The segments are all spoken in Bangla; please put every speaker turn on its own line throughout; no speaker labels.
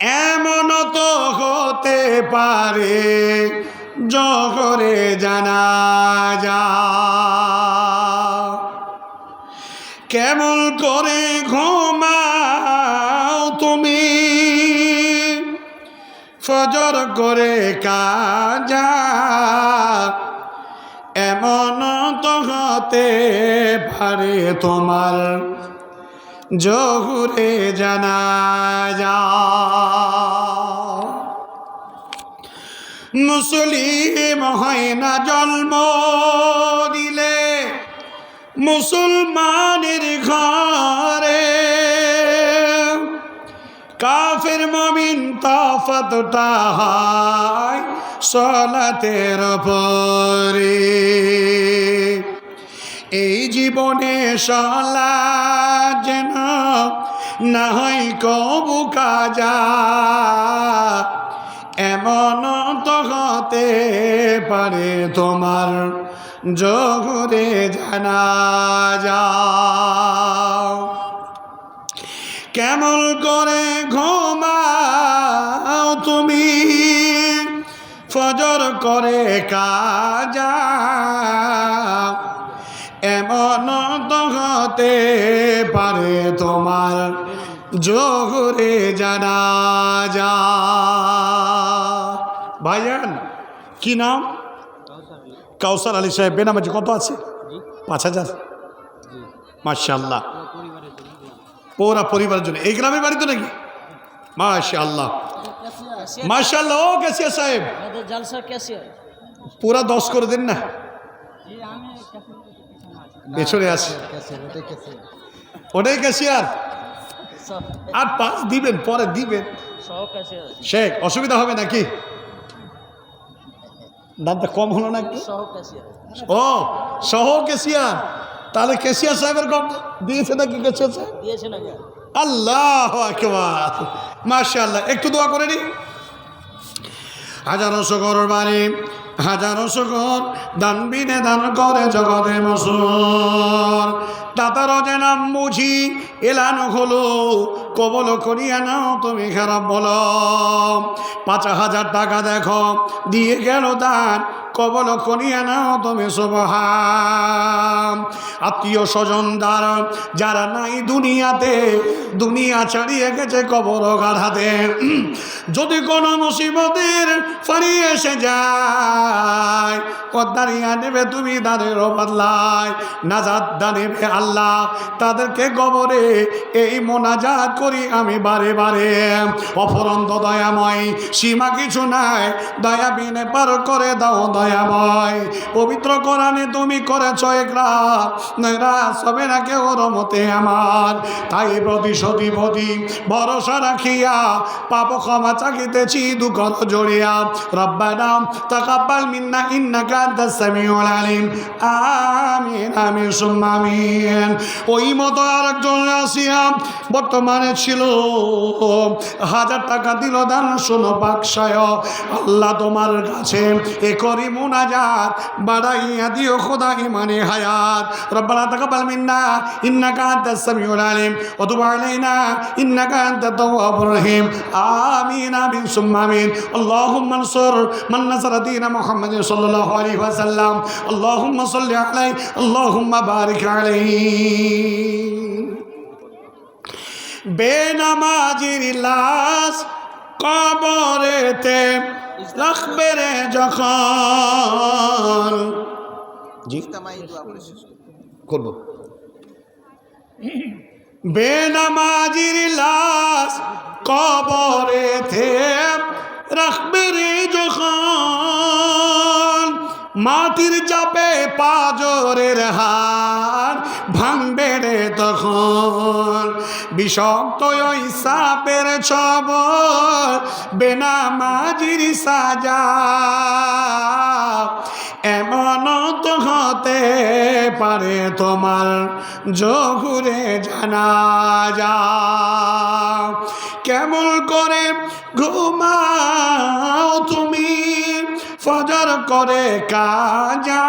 এমন তো হতে পারে, জহরে জানা যা। কেমন করে ঘুমাও তুমি? ফজর করে কাজা। এমন তো হতে পারে তোমার জহুরে জানা যা। মুসলিম হয় না জন্ম দিলে মুসলমানের ঘরে। কাফের মমিন তফতটা হয় সলাতের পরে। এই জীবনে সলা যেন না হয় কবু কাজা। এমন তো হতে পারে তোমার জহরে জানা যা কেমন করে ঘুমাও তুমি? ফজর করে কাজা এমন তো হতে পারে তোমার জোহরে জানা যা ভাইজান কি নাম? কাউসার আলী সাহেব বেনামাজি কত আছে? পাঁচ হাজার? মার্শাল্লাহ পৌরা পরিবারের জন্য। এই গ্রামের বাড়ি তো নাকি? মার্শাল্লাহ মার্শাল্লাহ ও ক্যাশিয়া সাহেব। পুরা দশ করে দিন না? পেছনে আছে ওটাই ক্যাশিয়ার। আর পাঁচ দিবেন পরে দিবেন। শেখ অসুবিধা হবে নাকি? দামটা কম হলো নাকি ও সহ ক্যাশিয়ার। তাহলে ক্যাশিয়ার সাহেবের কম দিয়েছে নাকি ক্যাশিয়ার সাহেব
দিয়েছে
আল্লাহ আকবার। একটু দোয়া করে নি হাজার শকর বাড়ি হাজারো শুকর দান বিনে দান করে জগতে মসুর। তাতারও যে নাম বুঝি, এলানো হলো, কবল করিয়া নাও তুমি খারাপ বলো। পাঁচ হাজার টাকা দেখো, দিয়ে গেল দান কবল করিয়া নাও তুমি আত্মীয় স্বজন দ্বারা যারা নাই দুনিয়াতে, দুনিয়া ছাড়িয়ে গেছে কবর গাধাতে, যদি কোনো মুসিবতের ফারি এসে যায় কদ্দারিয়া নেবে তুমি দানের বদলায় নাজাদ দানেবে আল্লাহ। তাদেরকে কবরে এই মোনাজাত করি আমি বারে বারে। অফরন্ত দয়াময়, সীমা কিছু নাই দয়া বিনে পার করে দাও দয়াময় পবিত্র কোরআনে তুমি করেছ একরা। কেউ রমতে আমার। তাই প্রতি ভরসা রাখিয়া পাপ ক্ষমা চাকিতেছি জড়িয়া। মিন্না আমিন ওই মতো আরেকজন আসিয়া বর্তমানে ছিল। হাজার টাকা দিল দান, শোনো বাক্সায় আল্লাহ তোমার কাছে এ করি মোনাজাত, বাড়াইয়া দিও খোদা ইমানে হায়াত। রব্বানা তাকাবাল মিন্না, ইন্নাকা আনতাস সামিউল আলিম। ওয়া তুব ইন্নাকা আনতাত তাওয়াবুর রহিম। আমিন আমিন, সুম্মা আমিন। আল্লাহুম্মা মান দীন সাল্লাল্লাহু আলাইহি আল্লাহুম্মা সাল্লি আলাইহি আল্লাহুম্মা বারিক আলাইহি বেনামাজির লাশ কবরেতে রাখবে রে যখন। জি? করব। বেনামাজির লাশ কবরেতে রাখবে রে যখন। মাটির চাপে পাজরের হার ভাঙবে রে তখন। বিষাক্ত ওই সাপের ছবর, বেনামাজির সাজা। এমন তো হতে পারে তোমার জহুরে জানা যা কেমন করে ঘুমাও তুমি, ফজর করে কাজা।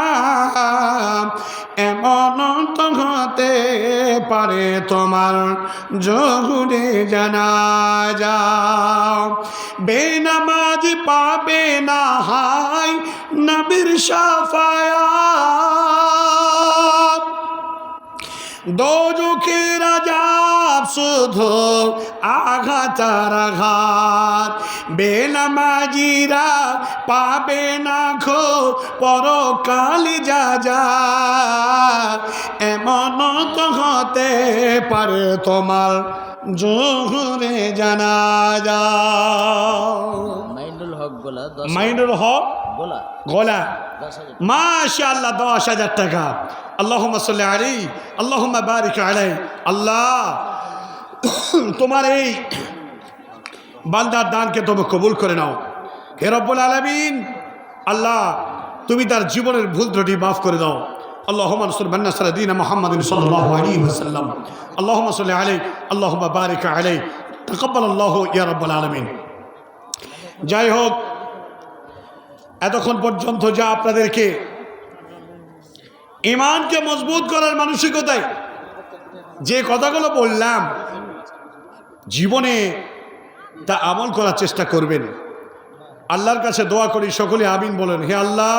এমন তো হতে পারে তোমার জহুরে জানা যাও। বেনামাজি পাবে না হাই নবীর সাফায়াত দোজখের আজাব শুধু আঘাত আঘাত। বেনামাজিরা পাবে না খো পরকালি যা যা এমন তো হতে পারে তোমার জোহরে জানা যা
মাইনুল হক গোলা
মাইনুল হক
গোলা।
গলা।
দশ হাজার।
দশ হাজার টাকা। আল্লাহ সাল্লি আলী আল্লাহ বারিক আলাই আল্লাহ তোমার এই বান্দার দানকে তুমি কবুল করে নাও। হে রব্বুল আলমিন আল্লাহ তুমি তার জীবনের ভুল ত্রুটি মাফ করে দাও। যাই হোক, এতক্ষণ পর্যন্ত যা আপনাদেরকে ইমানকে মজবুত করার মানসিকতায় যে কথাগুলো বললাম, জীবনে তা আমল করার চেষ্টা করবেন। আল্লাহর কাছে দোয়া করি, সকলে আমিন বলেন, হে আল্লাহ